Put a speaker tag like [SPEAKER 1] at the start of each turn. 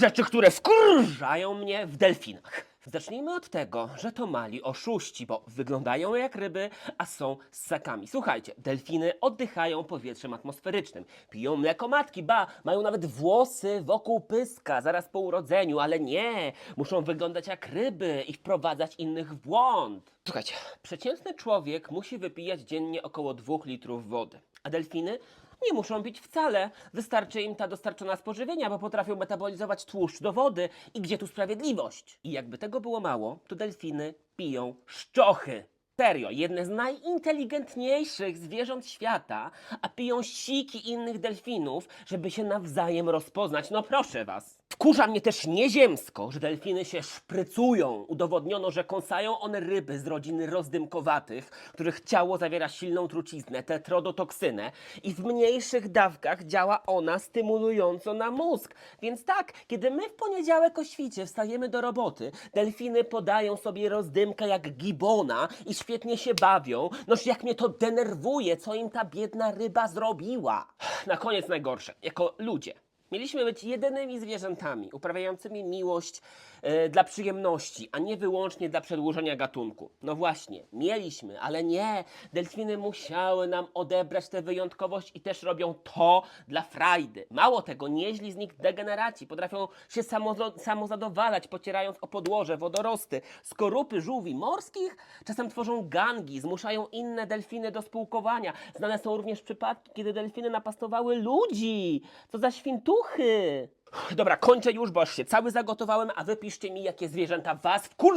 [SPEAKER 1] rzeczy, które wkurzają mnie w delfinach. Zacznijmy od tego, że to mali oszuści, bo wyglądają jak ryby, a są ssakami. Słuchajcie, delfiny oddychają powietrzem atmosferycznym, piją mleko matki, ba, mają nawet włosy wokół pyska zaraz po urodzeniu, ale nie, muszą wyglądać jak ryby i wprowadzać innych w błąd. Słuchajcie, przeciętny człowiek musi wypijać dziennie około 2 litrów wody, a delfiny nie muszą pić wcale. Wystarczy im ta dostarczona z pożywienia, bo potrafią metabolizować tłuszcz do wody. I gdzie tu sprawiedliwość? I jakby tego było mało, to delfiny piją szczochy. Serio, jedne z najinteligentniejszych zwierząt świata, a piją siki innych delfinów, żeby się nawzajem rozpoznać. No proszę was. Wkurza mnie też nieziemsko, że delfiny się szprycują. Udowodniono, że kąsają one ryby z rodziny rozdymkowatych, których ciało zawiera silną truciznę, tetrodotoksynę i w mniejszych dawkach działa ona stymulująco na mózg. Więc tak, kiedy my w poniedziałek o świcie wstajemy do roboty, delfiny podają sobie rozdymka jak gibona i świetnie się bawią. Noż jak mnie to denerwuje, co im ta biedna ryba zrobiła. Na koniec najgorsze, jako ludzie. Mieliśmy być jedynymi zwierzętami uprawiającymi miłość e, dla przyjemności, a nie wyłącznie dla przedłużenia gatunku. No właśnie, mieliśmy, ale nie. Delfiny musiały nam odebrać tę wyjątkowość i też robią to dla frajdy. Mało tego, nieźli z nich degeneraci potrafią się samo, samozadowalać, pocierając o podłoże, wodorosty. Skorupy żółwi morskich czasem tworzą gangi, zmuszają inne delfiny do spółkowania. Znane są również przypadki, kiedy delfiny napastowały ludzi. Co za świntuchy! Dobra, kończę już, bo aż się cały zagotowałem, a wy piszcie mi, jakie zwierzęta was wkur...